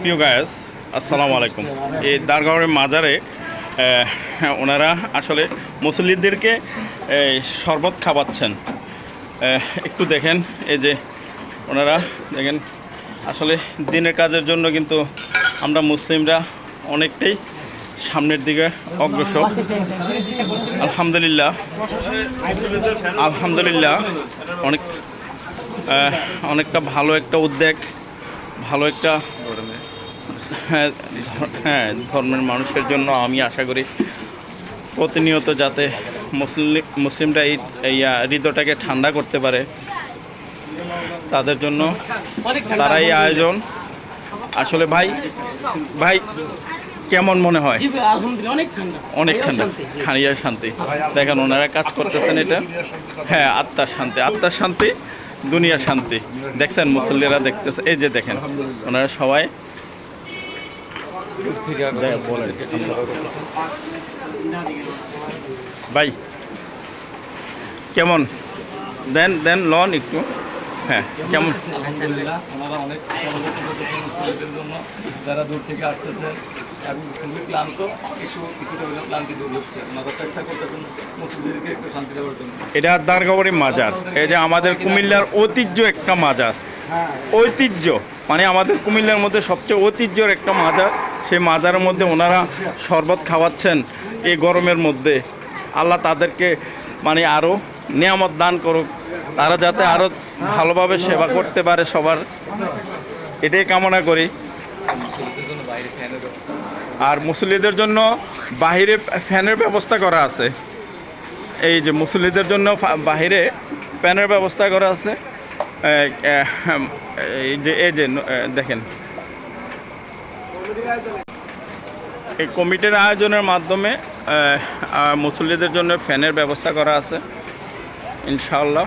প্রিয় গায়াস, আসসালামু আলাইকুম। এই দারগাঁওয়ের মাজারে ওনারা আসলে মুসল্লিদেরকে শরবত খাওয়াচ্ছেন। একটু দেখেন, এই যে ওনারা, দেখেন, আসলে দিনের কাজের জন্য কিন্তু আমরা মুসলিমরা অনেকটাই সামনের দিকে অগ্রসর। আলহামদুলিল্লাহ আলহামদুলিল্লাহ, অনেক অনেকটা ভালো একটা উদ্যোগ ভালো একটা হ্যাঁ হ্যাঁ ধর্মের মানুষের জন্য আমি আশা করি প্রতিনিয়ত যাতে মুসলিম মুসলিমরা এই হৃদয়টাকে ঠান্ডা করতে পারে তাদের জন্য তারা এই আয়োজন। আসলে ভাই ভাই কেমন মনে হয়? অনেক ঠান্ডা। অনেক ঠান্ডা। খানিয়ার শান্তি। দেখেন ওনারা কাজ করতেছেন এটা। হ্যাঁ আত্মার শান্তি। আত্মার শান্তি দুনিয়ার শান্তি। দেখছেন মুসল্লিরা দেখতেছে, এই যে দেখেন, ওনারা সবাই ভাই, কেমন? দেন দেন, লন একটু। হ্যাঁ কেমন? আলহামদুলিল্লাহ ওনারা অনেক মুসলিমদের জন্য। যারা দূর থেকে আসতেছেন এবং খুবই ক্লান্ত একটু কিছুটা হলেও ক্লান্তি দূর হচ্ছে। ওনারা চেষ্টা করতেছেন মুসলিমদেরকে একটু শান্তি দেওয়ার জন্য। এটা দারগাবরি মাজার। এই যে আমাদের কুমিল্লার ঐতিহ্য একটা মাজার। ঐতিহ্য মানে আমাদের কুমিল্লার মধ্যে সবচেয়ে ঐতিহ্যর একটা মাজার। সেই মাজারের মধ্যে ওনারা শরবত খাওয়াচ্ছেন এই গরমের মধ্যে। আল্লাহ তাদেরকে মানে আরও নিয়ামত দান করুক। তারা যাতে আরও ভালোভাবে সেবা করতে পারে সবার। এটাই কামনা করি। আর মুসল্লিদের জন্য বাহিরে ফ্যানের ব্যবস্থা করা আছে। এই যে মুসল্লিদের জন্য বাহিরে ফ্যানের ব্যবস্থা করা আছে। হাম, এই যে এই যে দেখেন। এই কমিটির আয়োজনের মাধ্যমে মুসল্লিদের জন্য ফ্যানের ব্যবস্থা করা আছে। ইনশাআল্লাহ।